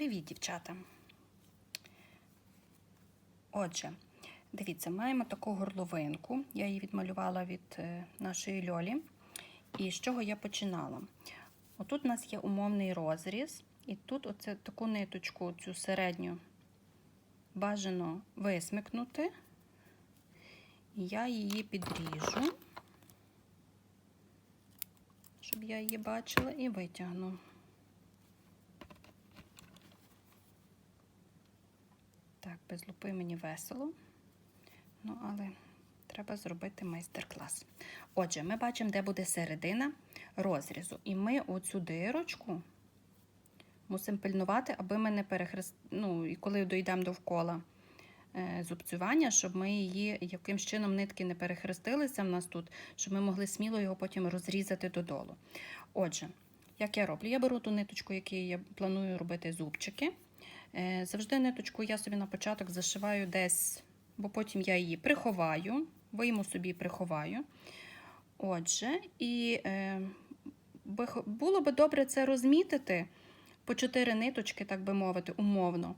Привіт, дівчата! Отже, дивіться, маємо таку горловинку. Я її відмалювала від е, нашої льолі. І з чого я починала? Отут у нас є умовний розріз, і тут оце таку ниточку, цю середню, бажано висмикнути. І я її підріжу, щоб я її бачила, і витягну. Так, без лупи мені весело. Ну, але треба зробити майстер-клас. Отже, ми бачимо, де буде середина розрізу. І ми оцю дирочку мусимо пильнувати, аби ми не перехрест... Ну, і коли дійдемо довкола е, зубцювання, щоб ми її якимсь чином нитки не перехрестилися в нас тут, щоб ми могли сміло його потім розрізати додолу. Отже, як я роблю? Я беру ту ниточку, яку я планую робити зубчики. Е, Завжди ниточку я собі на початок зашиваю десь, бо потім я її приховаю, вийму собі приховаю. Отже, і е, було би добре це розмітити по чотири ниточки, так би мовити, умовно.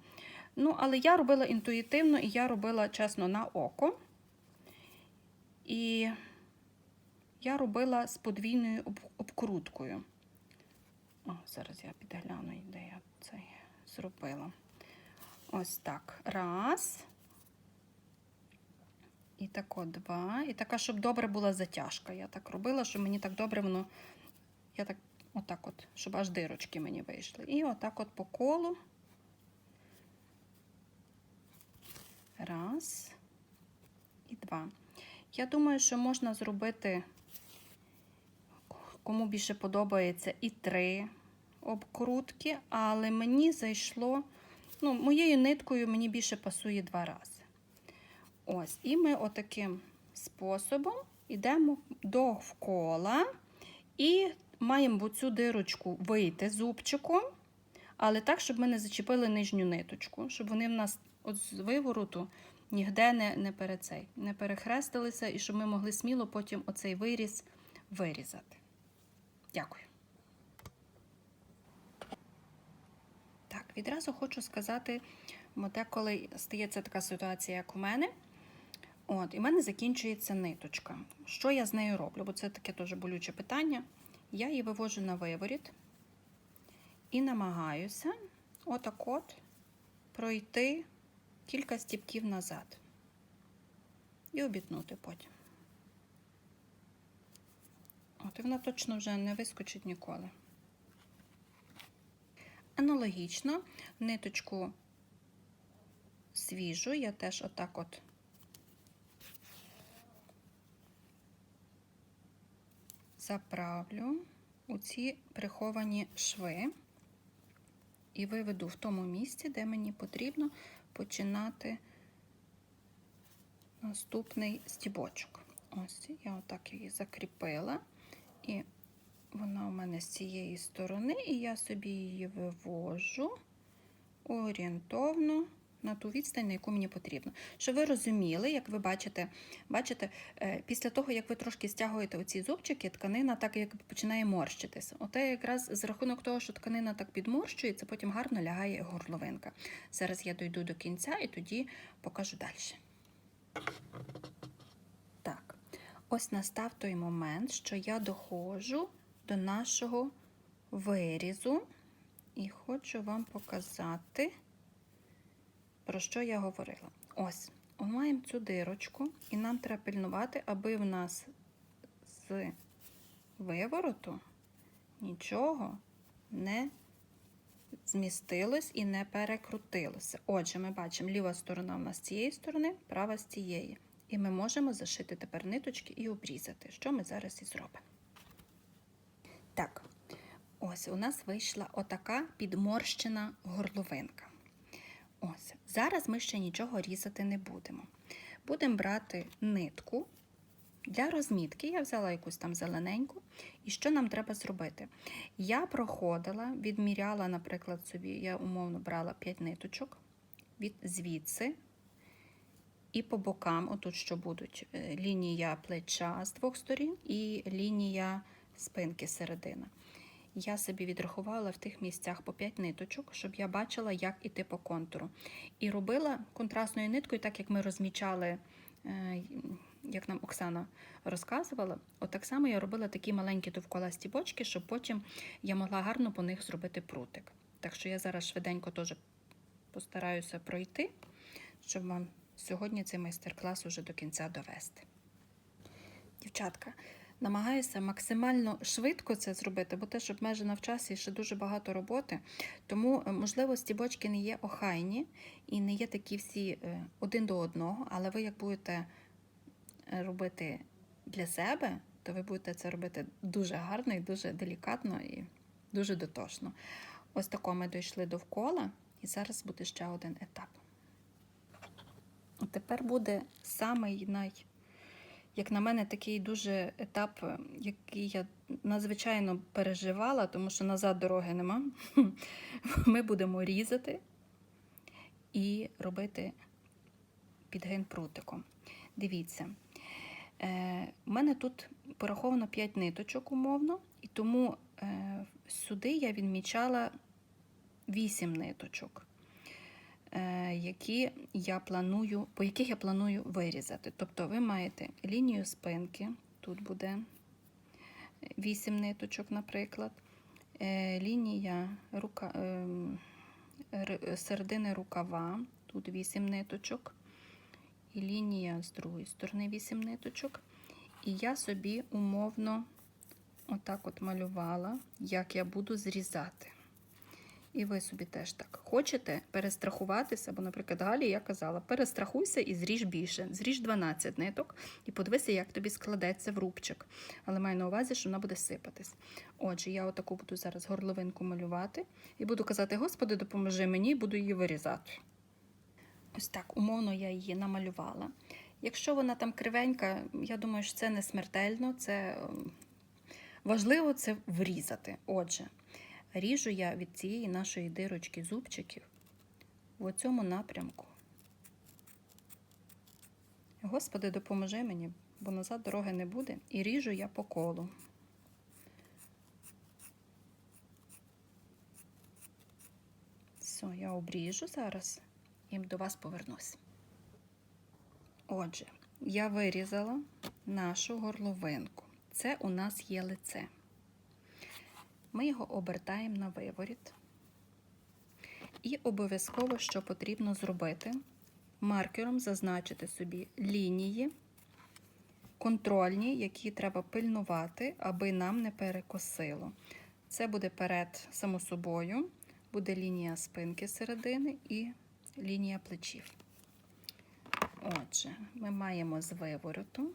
Ну, але я робила інтуїтивно і я робила чесно на око. І я робила з подвійною обкруткою. О, зараз я підгляну, де я цей зробила. Ось так. Раз. І тако два. І така, щоб добре була затяжка. Я так робила, щоб мені так добре воно. Я так, отак от, щоб аж дирочки мені вийшли. І отак от по колу. Раз. І два. Я думаю, що можна зробити, кому більше подобається, і три обкрутки, але мені зайшло. Ну, моєю ниткою мені більше пасує два рази. Ось, і ми отаким способом йдемо довкола і маємо в цю дирочку вийти зубчиком, але так, щоб ми не зачепили нижню ниточку, щоб вони в нас от з вивороту ніде не, не, перецей, не перехрестилися, і щоб ми могли сміло потім оцей виріз вирізати. Дякую. Так, відразу хочу сказати, деколи стається така ситуація, як у мене. От, І в мене закінчується ниточка. Що я з нею роблю? Бо це таке дуже болюче питання. Я її вивожу на виворіт і намагаюся отак от пройти кілька стіпків назад. І обітнути потім. От, і вона точно вже не вискочить ніколи. Аналогічно ниточку свіжу, я теж отак от заправлю у ці приховані шви і виведу в тому місці, де мені потрібно починати наступний стібочок. Ось я отак її закріпила, вона у мене з цієї сторони, і я собі її вивожу орієнтовно на ту відстань, на яку мені потрібно. Щоб ви розуміли, як ви бачите, бачите, після того, як ви трошки стягуєте оці зубчики, тканина так як починає морщитися. Оте якраз з рахунок того, що тканина так підморщується, потім гарно лягає горловинка. Зараз я дойду до кінця і тоді покажу далі. Так, ось настав той момент, що я доходжу до нашого вирізу і хочу вам показати, про що я говорила. Ось, маємо цю дирочку, і нам треба пильнувати, аби в нас з вивороту нічого не змістилось і не перекрутилося. Отже, ми бачимо, ліва сторона у нас з цієї сторони, права з цієї. І ми можемо зашити тепер ниточки і обрізати, що ми зараз і зробимо. Так, ось у нас вийшла отака підморщена горловинка. Ось, зараз ми ще нічого різати не будемо. Будемо брати нитку. Для розмітки я взяла якусь там зелененьку. І що нам треба зробити? Я проходила, відміряла, наприклад, собі, я умовно брала 5 ниточок від звідси. І по бокам, отут що будуть лінія плеча з двох сторін і лінія спинки середина. я собі відрахувала в тих місцях по 5 ниточок, щоб я бачила, як іти по контуру. І робила контрастною ниткою, так як ми розмічали, е, як нам Оксана розказувала. От так само я робила такі маленькі довкола стібочки, щоб потім я могла гарно по них зробити прутик. Так що я зараз швиденько теж постараюся пройти, щоб вам сьогодні цей майстер-клас уже до кінця довести. Дівчатка, намагаюся максимально швидко це зробити, бо теж обмежена в часі ще дуже багато роботи. Тому, е, можливо, стібочки не є охайні і не є такі всі е, один до одного, але ви як будете е, робити для себе, то ви будете це робити дуже гарно і дуже делікатно і дуже дотошно. Ось тако ми дійшли довкола, і зараз буде ще один етап. Тепер буде самий най, як на мене, такий дуже етап, е, який я надзвичайно переживала, тому що назад дороги нема. Ми будемо різати і робити підгин прутиком. Дивіться, е, у мене тут пораховано 5 ниточок умовно, і тому е, сюди я відмічала 8 ниточок. Е, які я планую, по яких я планую вирізати. Тобто ви маєте лінію спинки, тут буде 8 ниточок, наприклад, е, лінія рука, ем, середини рукава, тут 8 ниточок, і лінія з другої сторони 8 ниточок. І я собі умовно отак от малювала, як я буду зрізати. І ви собі теж так хочете перестрахуватися, бо, наприклад, Галі я казала, перестрахуйся і зріж більше. Зріж 12 ниток і подивися, як тобі складеться в рубчик. Але маю на увазі, що вона буде сипатись. Отже, я отаку буду зараз горловинку малювати і буду казати: Господи, допоможи мені, буду її вирізати. Ось так, умовно я її намалювала. Якщо вона там кривенька, я думаю, що це не смертельно, це ем, важливо це врізати. Отже. Ріжу я від цієї нашої дирочки зубчиків в цьому напрямку. Господи, допоможи мені, бо назад дороги не буде, і ріжу я по колу. Все, я обріжу зараз і до вас повернусь. Отже, я вирізала нашу горловинку. Це у нас є лице. Ми його обертаємо на виворіт. І обов'язково, що потрібно зробити, маркером зазначити собі лінії контрольні, які треба пильнувати, аби нам не перекосило. Це буде перед, само собою, буде лінія спинки середини і лінія плечів. Отже, ми маємо з вивороту.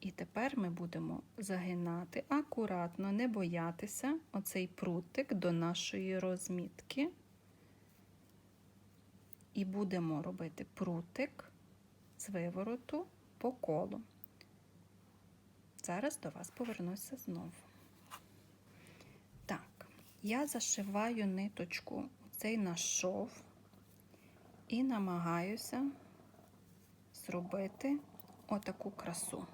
І тепер ми будемо загинати акуратно, не боятися оцей прутик до нашої розмітки. І будемо робити прутик з вивороту по колу. Зараз до вас повернуся знову. Так, я зашиваю ниточку цей наш шов і намагаюся зробити отаку красу.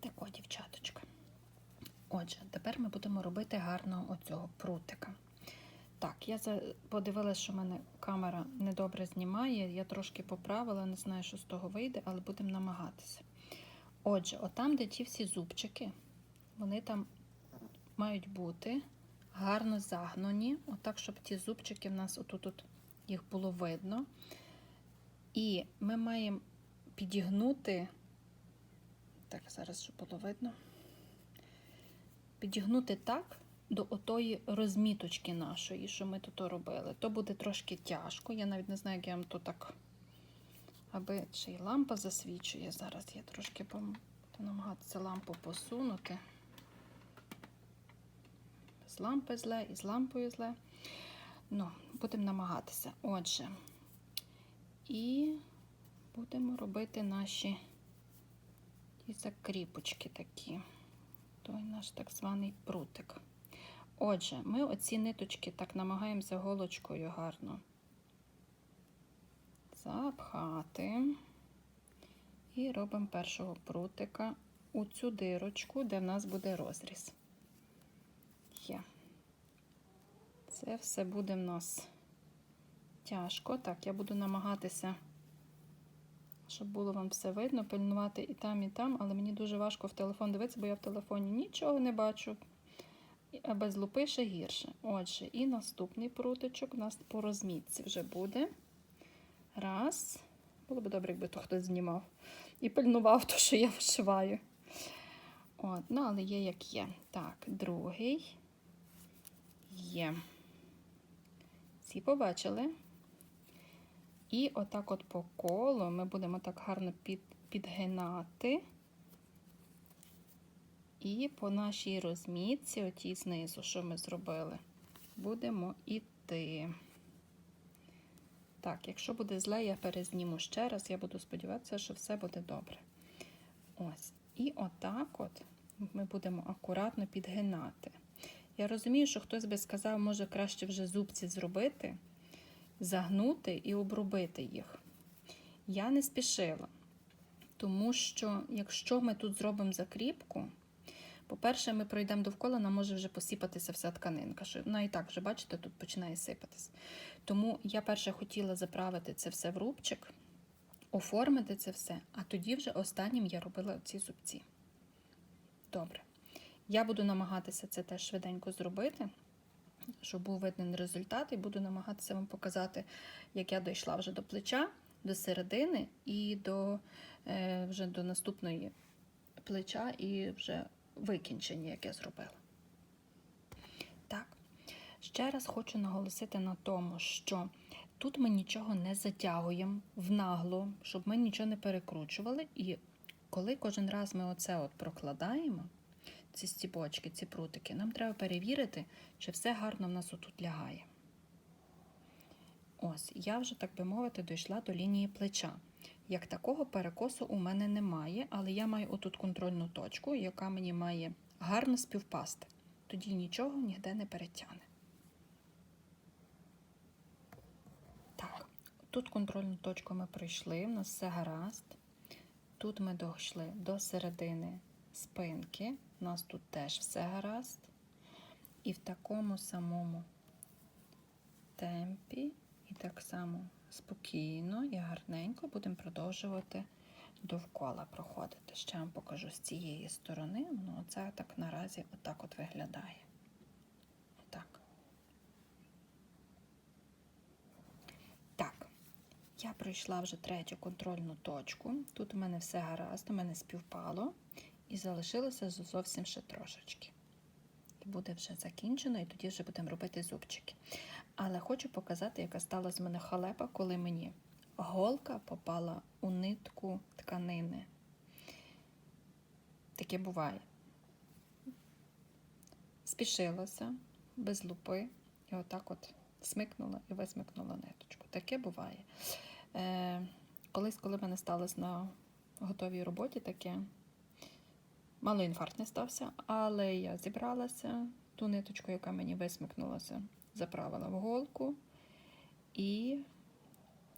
Тако, дівчаточка. Отже, тепер ми будемо робити гарно оцього прутика. Так, я подивилася, що в мене камера недобре знімає. Я трошки поправила, не знаю, що з того вийде, але будемо намагатися. Отже, отам, де ті всі зубчики, вони там мають бути гарно загнані, отак, щоб ті зубчики в нас отут -от їх було видно. І ми маємо підігнути. Так, зараз щоб було видно. Підігнути так до отої розміточки нашої, що ми тут робили. То буде трошки тяжко. Я навіть не знаю, як я вам то так, аби чи й лампа засвічує. Зараз я трошки буду намагатися лампу посунути. З лампи зле і з лампою зле. Ну, будемо намагатися. Отже, і будемо робити наші закріпочки такі, той наш так званий прутик. Отже, ми оці ниточки так намагаємося голочкою гарно запхати і робимо першого прутика у цю дирочку, де в нас буде розріз. Є. Це все буде в нас тяжко. Так, я буду намагатися, щоб було вам все видно, пильнувати і там, і там, але мені дуже важко в телефон дивитися, бо я в телефоні нічого не бачу. А без лупи ще гірше. Отже, і наступний пруточок у нас по розмітці вже буде. Раз. Було б добре, якби то хтось знімав. І пильнував то, що я вишиваю. От, ну, але є як є. Так, другий. Є. Всі побачили. І отак от по колу ми будемо так гарно під, підгинати. І по нашій розмітці, отій знизу, що ми зробили, будемо іти. Так, якщо буде зле, я перезніму ще раз. Я буду сподіватися, що все буде добре. Ось. І отак от ми будемо акуратно підгинати. Я розумію, що хтось би сказав, може краще вже зубці зробити, загнути і обробити їх. Я не спішила, тому що якщо ми тут зробимо закріпку, по-перше, ми пройдемо довкола, нам може вже посипатися вся тканинка. Вона і так вже, бачите, тут починає сипатись. Тому я перше хотіла заправити це все в рубчик, оформити це все, а тоді вже останнім я робила ці зубці. Добре. Я буду намагатися це теж швиденько зробити, щоб був видний результат, і буду намагатися вам показати, як я дійшла вже до плеча, до середини і до, е, вже до наступної плеча і вже викінчення, яке зробила. Так, ще раз хочу наголосити на тому, що тут ми нічого не затягуємо в нагло, щоб ми нічого не перекручували. І коли кожен раз ми оце от прокладаємо, ці стібочки, ці прутики, нам треба перевірити, чи все гарно в нас отут лягає. Ось, я вже, так би мовити, дійшла до лінії плеча. Як такого перекосу у мене немає, але я маю отут контрольну точку, яка мені має гарно співпасти. Тоді нічого ніде не перетягне. Так, тут контрольну точку ми пройшли, у нас все гаразд. Тут ми дійшли до середини спинки, у нас тут теж все гаразд. І в такому самому темпі, і так само спокійно і гарненько будемо продовжувати довкола проходити. Ще вам покажу з цієї сторони. Ну, оце так наразі отак от виглядає. Отак. Так, я пройшла вже третю контрольну точку. Тут у мене все гаразд, у мене співпало. І залишилося зовсім ще трошечки. І буде вже закінчено, і тоді вже будемо робити зубчики. Але хочу показати, яка стала з мене халепа, коли мені голка попала у нитку тканини. Таке буває. Спішилася без лупи, і отак от смикнула і висмикнула ниточку. Таке буває. Е, Колись, коли мене сталося на готовій роботі, таке мало інфаркт не стався, але я зібралася ту ниточку, яка мені висмикнулася заправила в голку і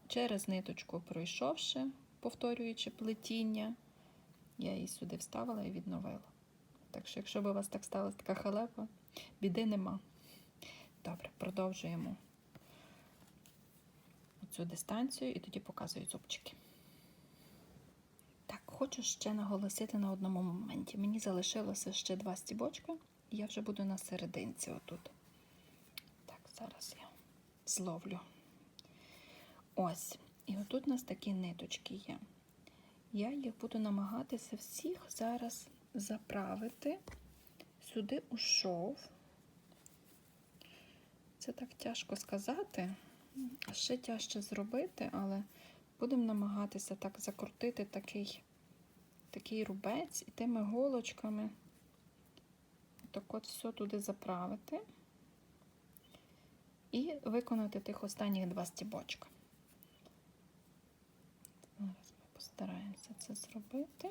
через ниточку пройшовши, повторюючи плетіння, я її сюди вставила і відновила. Так що, якщо б у вас так сталася така халепа, біди нема. Добре, продовжуємо цю дистанцію і тоді показую зубчики. Хочу ще наголосити на одному моменті. Мені залишилося ще два стібочки, і я вже буду на серединці отут. Так, Зараз я зловлю. Ось. І отут у нас такі ниточки є. Я їх буду намагатися всіх зараз заправити сюди у шов. Це так тяжко сказати, ще тяжче зробити, але будемо намагатися так закрутити такий такий рубець і тими голочками так от все туди заправити і виконати тих останніх два стібочка. Зараз ми постараємося це зробити.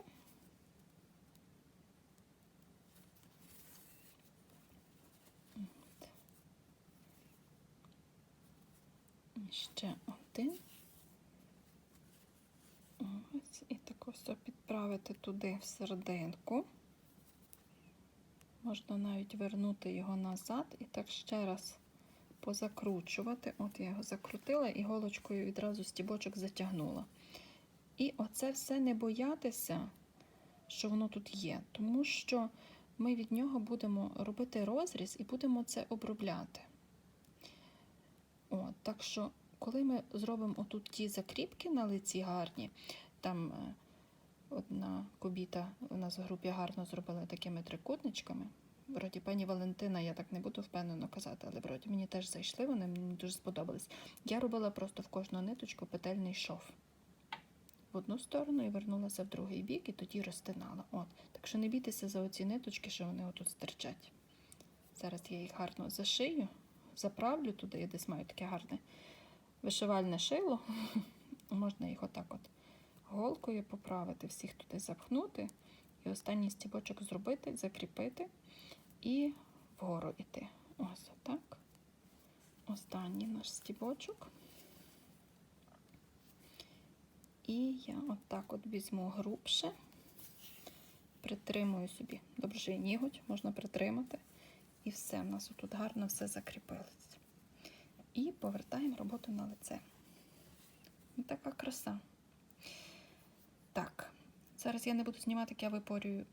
Ще один. Ось, і так ось підправити туди в серединку. Можна навіть вернути його назад і так ще раз позакручувати. От я його закрутила і голочкою відразу стібочок затягнула. І оце все не боятися, що воно тут є, тому що ми від нього будемо робити розріз і будемо це обробляти. От, так що, коли ми зробимо отут ті закріпки на лиці гарні, там е, одна кубіта у нас в групі гарно зробила такими трикутничками. Вроді пані Валентина, я так не буду впевнено казати, але вроді мені теж зайшли, вони мені дуже сподобались. Я робила просто в кожну ниточку петельний шов в одну сторону і вернулася в другий бік, і тоді розтинала. От. Так що не бійтеся за оці ниточки, що вони отут стирчать. Зараз я їх гарно зашию, заправлю туди, я десь маю таке гарне вишивальне шило. Можна їх отак от голкою поправити, всіх туди запхнути. І останній стібочок зробити, закріпити і вгору йти. Ось отак. Останній наш стібочок. І я отак от візьму грубше, притримую собі. Добре, що є ніготь, можна притримати. І все, в нас тут гарно все закріпилось. І повертаємо роботу на лице. Ось така краса. Так, зараз я не буду знімати, як я випорюю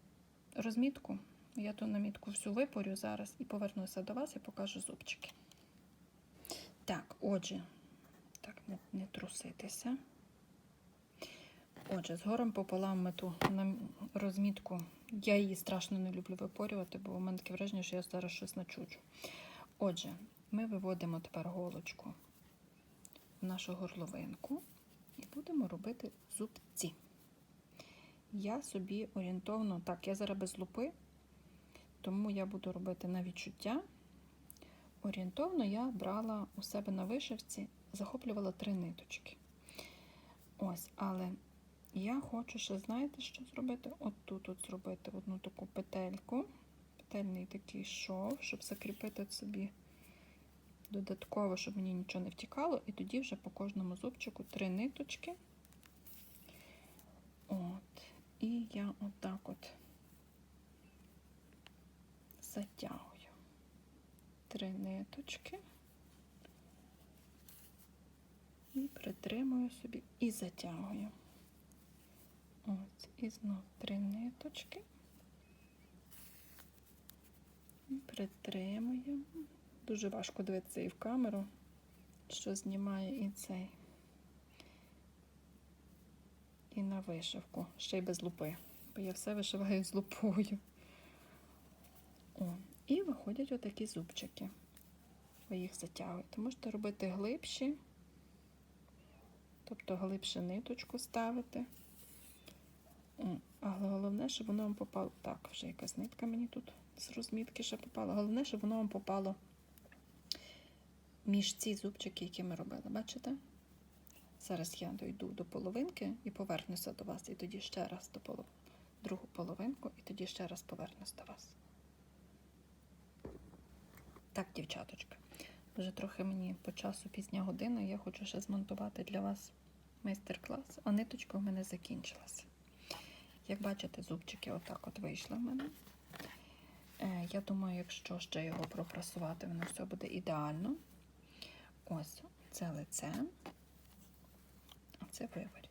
розмітку. Я ту намітку всю випорю зараз і повернуся до вас і покажу зубчики. Так, отже, так, не, не труситися. Отже, з горем пополам ми ту розмітку. Я її страшно не люблю випорювати, бо у мене таке враження, що я зараз щось начуджу. Отже, ми виводимо тепер голочку в нашу горловинку і будемо робити зубці. Я собі орієнтовно, так, я зараз без лупи, тому я буду робити на відчуття. Орієнтовно я брала у себе на вишивці, захоплювала три ниточки. Ось, але я хочу ще, знаєте, що зробити? От тут от зробити одну таку петельку, петельний такий шов, щоб закріпити собі додатково, щоб мені нічого не втікало. І тоді вже по кожному зубчику три ниточки. От. І я отак от затягую три ниточки. І притримую собі і затягую. Ось, і знов три ниточки. І притримуємо. Дуже важко дивитися і в камеру, що знімає і цей. І на вишивку, ще й без лупи, бо я все вишиваю з лупою. О, і виходять отакі зубчики. Ви їх затягуєте. Можете робити глибші, тобто глибше ниточку ставити. Але головне, щоб воно вам попало. Так, вже якась нитка мені тут з розмітки ще попала. Головне, щоб воно вам попало між ці зубчики, які ми робили. Бачите? Зараз я дойду до половинки і повернуся до вас. І тоді ще раз до полов... другу половинку, і тоді ще раз повернусь до вас. Так, дівчаточка, вже трохи мені по часу пізня година, я хочу ще змонтувати для вас майстер-клас, а ниточка в мене закінчилася. Як бачите, зубчики отак от вийшли в мене. Е, я думаю, якщо ще його пропрасувати, воно все буде ідеально. Ось це лице, а це виворіт.